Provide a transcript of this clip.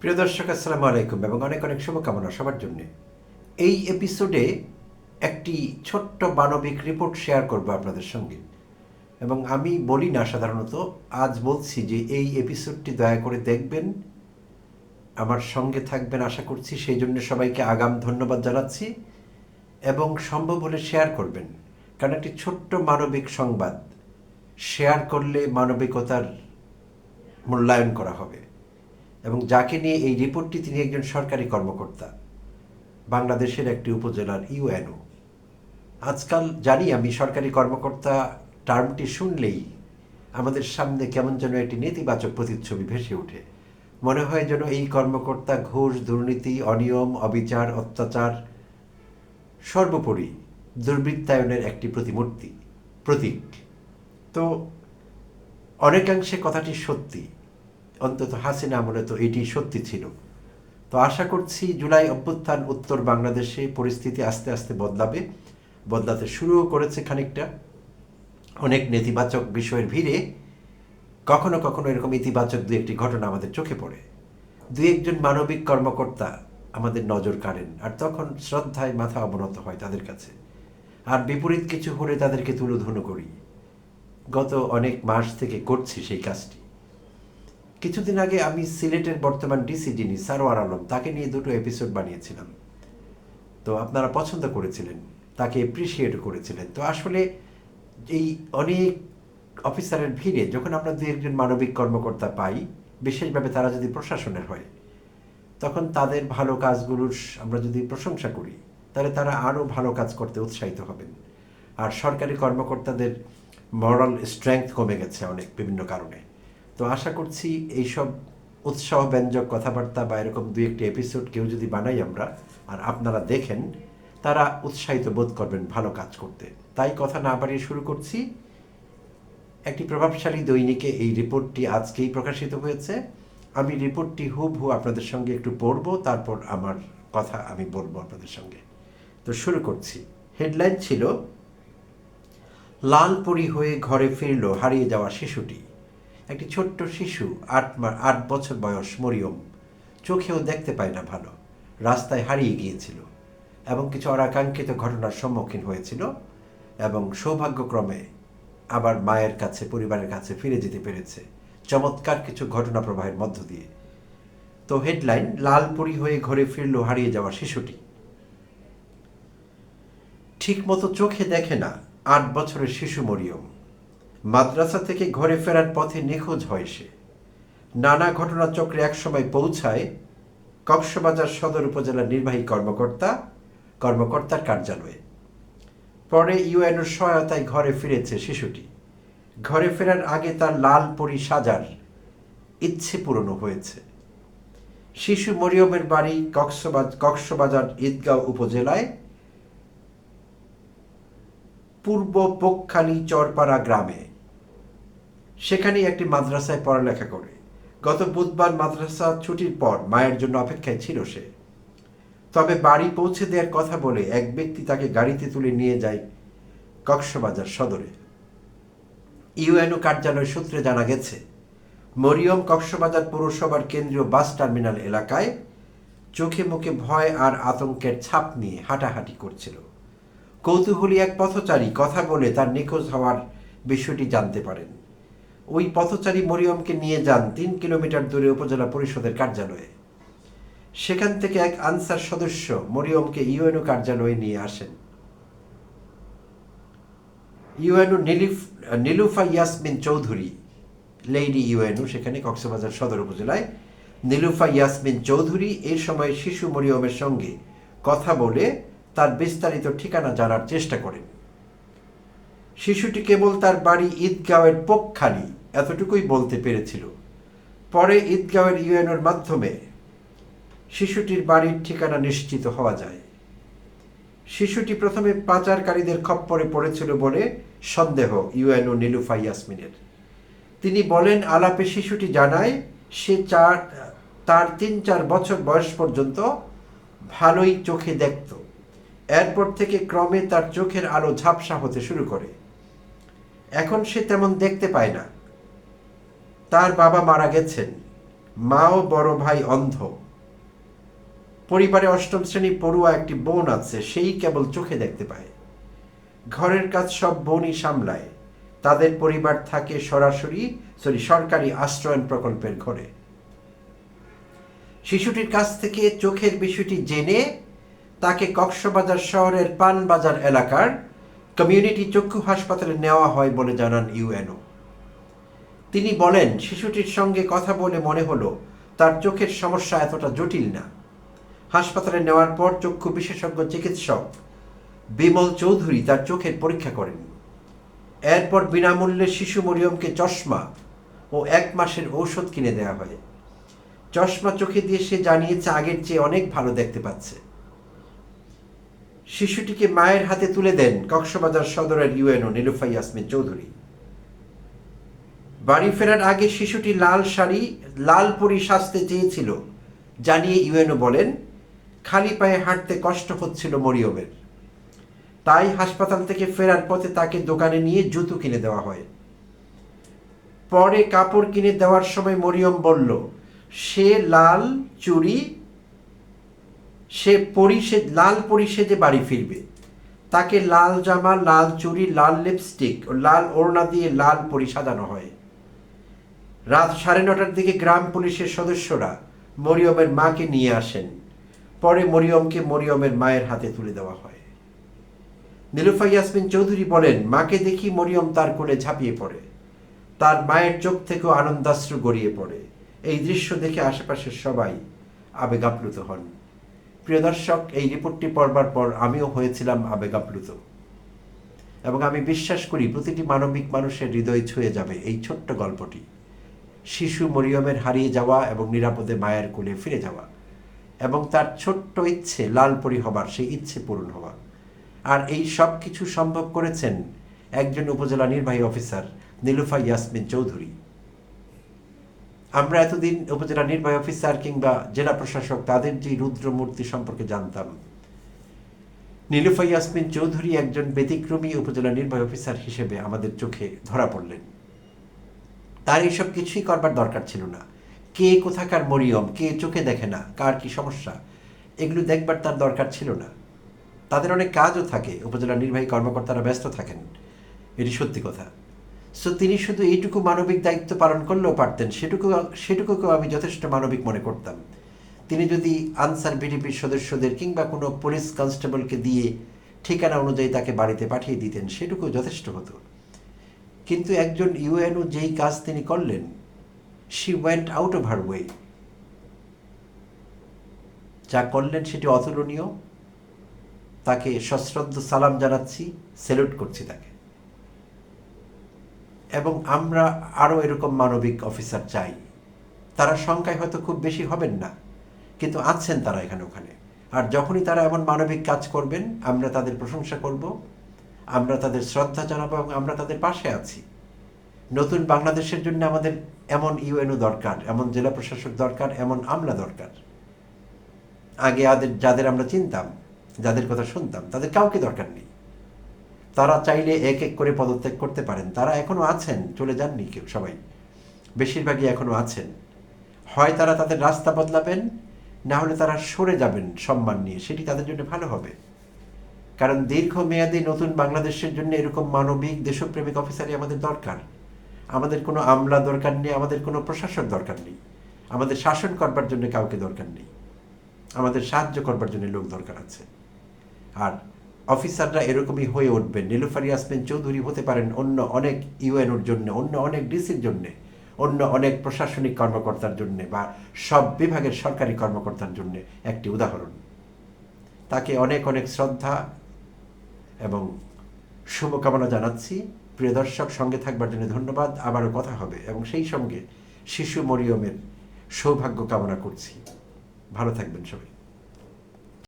প্রিয় দর্শক, আসসালামু আলাইকুম এবং অনেক অনেক শুভকামনা সবার জন্য। এই এপিসোডে একটি ছোট্ট মানবিক রিপোর্ট শেয়ার করব আপনাদের সঙ্গে। এবং আমি বলি না, সাধারণত আজ বলছি যে এই এপিসোডটি দয়া করে দেখবেন, আমার সঙ্গে থাকবেন আশা করছি, সেই জন্য সবাইকে আগাম ধন্যবাদ জানাচ্ছি এবং সম্ভব হলে শেয়ার করবেন। কারণ একটি ছোট্ট মানবিক সংবাদ শেয়ার করলে মানবিকতার মূল্যায়ন করা হবে। এবং যাকে নিয়ে এই রিপোর্টটি তিনি একজন সরকারি কর্মকর্তা, বাংলাদেশের একটি উপজেলার ইউএনও। আজকাল জানি আমি সরকারি কর্মকর্তা টার্মটি শুনলেই আমাদের সামনে কেমন যেন একটি নেতিবাচক প্রতিচ্ছবি ভেসে ওঠে। মনে হয় যেন এই কর্মকর্তা ঘুষ, দুর্নীতি, অনিয়ম, অবিচার, অত্যাচার সর্বোপরি দুর্বৃত্তায়নের একটি প্রতিমূর্তি, প্রতীক। তো অনেকাংশে কথাটি সত্যি অন্তত হাসিনা আমলে তো এটি সত্যি ছিল। তো আশা করছি জুলাই অভ্যুত্থান উত্তর বাংলাদেশে পরিস্থিতি আস্তে আস্তে বদলাবে। বদলাতে শুরুও করেছে খানিকটা। অনেক নেতিবাচক বিষয়ের ভিড়ে কখনো কখনো এরকম ইতিবাচক দু একটি ঘটনা আমাদের চোখে পড়ে। দু একজন মানবিক কর্মকর্তা আমাদের নজর কাড়েন আর তখন শ্রদ্ধায় মাথা অবনত হয় তাদের কাছে। আর বিপরীত কিছু হলে তাদেরকে তুলোধুনো করি। গত অনেক মাস থেকে করছি সেই কাজটি। কিছুদিন আগে আমি সিলেটের বর্তমান ডিসি যিনি, সারোয়ার আলম, তাকে নিয়ে দুটো এপিসোড বানিয়েছিলাম। তো আপনারা পছন্দ করেছিলেন, তাকে এপ্রিসিয়েট করেছিলেন। তো আসলে এই অনেক অফিসারের ভিড়ে যখন আমরা দু একজন মানবিক কর্মকর্তা পাই, বিশেষভাবে তারা যদি প্রশাসনের হয়, তখন তাদের ভালো কাজগুলোর আমরা যদি প্রশংসা করি, তাহলে তারা আরও ভালো কাজ করতে উৎসাহিত হবেন। আর সরকারি কর্মকর্তাদের মরাল স্ট্রেংথ কমে গেছে অনেক বিভিন্ন কারণে। তো আশা করছি এইসব উৎসাহ ব্যঞ্জক কথাবার্তা বা এরকম দুই একটি এপিসোড কেউ যদি বানাই আমরা আর আপনারা দেখেন, তারা উৎসাহিত বোধ করবেন ভালো কাজ করতে। তাই কথা না বাড়িয়ে শুরু করছি। একটি প্রভাবশালী দৈনিকে এই রিপোর্টটি আজকেই প্রকাশিত হয়েছে। আমি রিপোর্টটি হুবহু আপনাদের সঙ্গে একটু পড়ব, তারপর আমার কথা আমি বলব আপনাদের সঙ্গে। তো শুরু করছি। হেডলাইন ছিল লালপুরি হয়ে ঘরে ফিরল হারিয়ে যাওয়া শিশুটি। একটি ছোট্ট শিশু, আট আট বছর বয়স, মরিয়ম। চোখেও দেখতে পায় না ভালো। রাস্তায় হারিয়ে গিয়েছিল এবং কিছু অনাকাঙ্ক্ষিত ঘটনার সম্মুখীন হয়েছিল এবং সৌভাগ্যক্রমে আবার মায়ের কাছে, পরিবারের কাছে ফিরে যেতে পেরেছে। চমৎকার কিছু ঘটনা প্রবাহের মধ্য দিয়ে। তো হেডলাইন লালপুরি হয়ে ঘরে ফিরল হারিয়ে যাওয়া শিশুটি। ঠিকমতো চোখে দেখে না, আট বছরের শিশু মরিয়ম। মাদ্রাসা থেকে ঘরে ফেরার পথে নিখোঁজ হয় সে। নানা ঘটনাচক্রে একসময় পৌঁছায় কক্সবাজার সদর উপজেলার নির্বাহী কর্মকর্তা, কর্মকর্তার কার্যালয়ে। পরে ইউএনওর সহায়তায় ঘরে ফিরেছে শিশুটি। ঘরে ফেরার আগে তার লাল পরি সাজার ইচ্ছে পূরণ হয়েছে। শিশু মরিয়মের বাড়ি কক্সবাজ কক্সবাজার ঈদগাঁও উপজেলায় পূর্ব পোকখালি চরপাড়া গ্রামে। সেখানেই একটি মাদ্রাসায় পড়ালেখা করে। গত বুধবার মাদ্রাসা ছুটির পর মায়ের জন্য অপেক্ষায় ছিল সে। তবে বাড়ি পৌঁছে দেওয়ার কথা বলে এক ব্যক্তি তাকে গাড়িতে তুলে নিয়ে যায় কক্সবাজার সদরে। ইউএনও কার্যালয় সূত্রে জানা গেছে, মরিয়ম কক্সবাজার পৌরসভার কেন্দ্রীয় বাস টার্মিনাল এলাকায় চোখে মুখে ভয় আর আতঙ্কের ছাপ নিয়ে হাঁটাহাঁটি করছিল। কৌতূহলী এক পথচারী কথা বলে তার নিখোঁজ হওয়ার বিষয়টি জানতে পারেন। ওই পথচারী মরিয়মকে নিয়ে যান তিন কিলোমিটার দূরে উপজেলা পরিষদের কার্যালয়ে। সেখান থেকে এক আনসার সদস্য মরিয়মকে ইউএনও কার্যালয়ে নিয়ে আসেন। ইউএনও নীলিফ, নীলুফা ইয়াসমিন চৌধুরী লেডি ইউএনও, সেখানে কক্সবাজার সদর উপজেলায়। নীলুফা ইয়াসমিন চৌধুরী এই সময় শিশু মরিয়মের সঙ্গে কথা বলে তার বিস্তারিত ঠিকানা জানার চেষ্টা করেন। শিশুটি কেবল তার বাড়ি ঈদগাঁওয়ের পোকখালি এতটুকুই বলতে পেরেছিল। পরে ঈদগাঁওয়ের ইউএনওর মাধ্যমে শিশুটির বাড়ির ঠিকানা নিশ্চিত হওয়া যায়। শিশুটি প্রথমে পাচারকারীদের খপ্পরে পড়েছিল বলে সন্দেহ ইউএনও নীলুফা ইয়াসমিনের। তিনি বলেন, আলাপে শিশুটি জানায়, সে চার, তার তিন চার বছর বয়স পর্যন্ত ভালোই চোখে দেখত। এরপর থেকে ক্রমে তার চোখের আলো ঝাপসা হতে শুরু করে। এখন সে তেমন দেখতে পায় না। তার বাবা মারা গেছেন। মা ও বড় ভাই অন্ধ। পরিবারে অষ্টম শ্রেণি পড়ুয়া একটি বোন আছে, সেই কেবল চোখে দেখতে পায়। ঘরের কাজ সব বোনই সামলায়। তাদের পরিবার থাকে সরাসরি, সরি, সরকারি আশ্রয়ন প্রকল্পের ঘরে। শিশুটির কাছ থেকে চোখের বিষয়টি জেনে তাকে কক্সবাজার শহরের পানবাজার এলাকার কমিউনিটি চক্ষু হাসপাতালে নেওয়া হয় বলে জানান ইউএনও। তিনি বলেন, শিশুটির সঙ্গে কথা বলে মনে হলো, তার চোখের সমস্যা এতটা জটিল না। হাসপাতালে নেওয়ার পর চক্ষু বিশেষজ্ঞ চিকিৎসক বিমল চৌধুরী তার চোখের পরীক্ষা করেন। এরপর বিনামূল্যে শিশু মরিয়মকে চশমা ও এক মাসের ঔষধ কিনে দেওয়া হয়। চশমা চোখে দিয়ে সে জানিয়েছে, আগের চেয়ে অনেক ভালো দেখতে পাচ্ছে। শিশুটিকে মায়ের হাতে তুলে দেন কক্সবাজার সদরের ইউএনও নীলুফাই ইয়াসমিন চৌধুরী। বাড়ি ফেরার আগে শিশুটি লাল শাড়ি, লাল পরি সাজতে চেয়েছিল। জানিয়ে ইউএনও বলেন, খালি পায়ে হাঁটতে কষ্ট হচ্ছিল মরিয়মের। তাই হাসপাতাল থেকে ফেরার পথে তাকে দোকানে নিয়ে জুতো কিনে দেওয়া হয়। পরে কাপড় কিনে দেওয়ার সময় মরিয়ম বলল, সে লাল চুড়ি, সে পরিষে লাল পরিষেদে বাড়ি ফিরবে। তাকে লাল জামা, লাল চুড়ি, লাল লিপস্টিক, লাল ওড়না দিয়ে লাল পরি সাজানো হয়। রাত সাড়ে নটার দিকে গ্রাম পুলিশের সদস্যরা মরিয়মের মাকে নিয়ে আসেন। পরে মরিয়মকে মরিয়মের মায়ের হাতে তুলে দেওয়া হয়। নীলুফা ইয়াসমিন চৌধুরী বলেন, মাকে দেখি মরিয়ম তার কোলে ঝাঁপিয়ে পড়ে। তার মায়ের চোখ থেকেও আনন্দাশ্রু গড়িয়ে পড়ে। এই দৃশ্য দেখে আশেপাশের সবাই আবেগাপ্লুত হন। প্রিয় দর্শক, এই রিপোর্টটি পড়বার পর আমিও হয়েছিলাম আবেগাপ্লুত। এবং আমি বিশ্বাস করি, প্রতিটি মানবিক মানুষের হৃদয় ছুঁয়ে যাবে এই ছোট্ট গল্পটি। শিশু মরিয়মের হারিয়ে যাওয়া এবং নিরাপদে মায়ের কোলে ফিরে যাওয়া। এবং তার ছোট্ট ইচ্ছে লালপরি হবার, সেই ইচ্ছে পূরণ হওয়া। আর এই সব কিছু সম্ভব করেছেন একজন উপজেলা নির্বাহী অফিসার নীলুফা ইয়াসমিন চৌধুরী। আমরা এতদিন উপজেলা নির্বাহী অফিসার কিংবা জেলা প্রশাসক তাদের যে রুদ্রমূর্তি সম্পর্কে জানতাম। নীলুফা ইয়াসমিন চৌধুরী একজন ব্যতিক্রমী উপজেলা নির্বাহী অফিসার হিসেবে আমাদের চোখে ধরা পড়লেন। তার এইসব কিছুই করবার দরকার ছিল না। কে কোথাকার মরিয়ম, কে চোখে দেখে না, কার কি সমস্যা, এগুলো দেখবার তার দরকার ছিল না। তাদের অনেক কাজও থাকে, উপজেলা নির্বাহী কর্মকর্তারা ব্যস্ত থাকেন। এটি সত্যি কথা। সো তিনি শুধু এইটুকু মানবিক দায়িত্ব পালন করলেও পারতেন, সেটুকু, সেটুকুকেও আমি যথেষ্ট মানবিক মনে করতাম। তিনি যদি আনসার বিডিপির সদস্যদের কিংবা কোনো পুলিশ কনস্টেবলকে দিয়ে ঠিকানা অনুযায়ী তাকে বাড়িতে পাঠিয়ে দিতেন, সেটুকু যথেষ্ট হতো। কিন্তু একজন ইউএনও যেই কাজ তিনি করলেন she went out of her way যা করলেন সেটি অতুলনীয়। তাকে সশ্রদ্ধ সালাম জানাচ্ছি স্যালুট করছি তাকে। এবং আমরা আরও এরকম মানবিক অফিসার চাই। তারা সংখ্যায় হয়তো খুব বেশি হবেন না, কিন্তু আছেন তারা এখানে ওখানে। আর যখনই তারা এমন মানবিক কাজ করবেন, আমরা তাদের প্রশংসা করব। আমরা তাদের শ্রদ্ধা জানাব এবং আমরা তাদের পাশে আছি। নতুন বাংলাদেশের জন্য আমাদের এমন ইউএনও দরকার, এমন জেলা প্রশাসক দরকার, এমন আমলা দরকার। আগে আদের, যাদের আমরা চিনতাম, যাদের কথা শুনতাম, তাদের কাউকে দরকার নেই। তারা চাইলে এক এক করে পদত্যাগ করতে পারেন। তারা এখনও আছেন, চলে যাননি কেউ, সবাই। বেশিরভাগই এখনও আছেন। হয় তারা তাদের রাস্তা বদলাবেন, না হলে তারা সরে যাবেন সম্মান নিয়ে, সেটি তাদের জন্য ভালো হবে। কারণ দীর্ঘমেয়াদী নতুন বাংলাদেশের জন্য এরকম মানবিক দেশপ্রেমিক অফিসারই আমাদের দরকার। আমাদের কোনো আমলা দরকার নেই, আমাদের কোনো প্রশাসক দরকার নেই। আমাদের শাসন করবার জন্য কাউকে দরকার নেই। আমাদের সাহায্য করবার জন্য লোক দরকার আছে। আর অফিসাররা এরকমই হয়ে উঠবেন। নীলুফার ইয়াসমিন চৌধুরী হতে পারেন অন্য অনেক ইউএনওর জন্য, অন্য অনেক ডিসির জন্য, অন্য অনেক প্রশাসনিক কর্মকর্তার জন্য বা সব বিভাগের সরকারি কর্মকর্তার জন্য একটি উদাহরণ। তাকে অনেক অনেক শ্রদ্ধা এবং শুভকামনা জানাচ্ছি। প্রিয় দর্শক, সঙ্গে থাকবার জন্য ধন্যবাদ। আবারও কথা হবে এবং সেই সঙ্গে শিশু মরিয়মের সৌভাগ্য কামনা করছি। ভালো থাকবেন সবাই।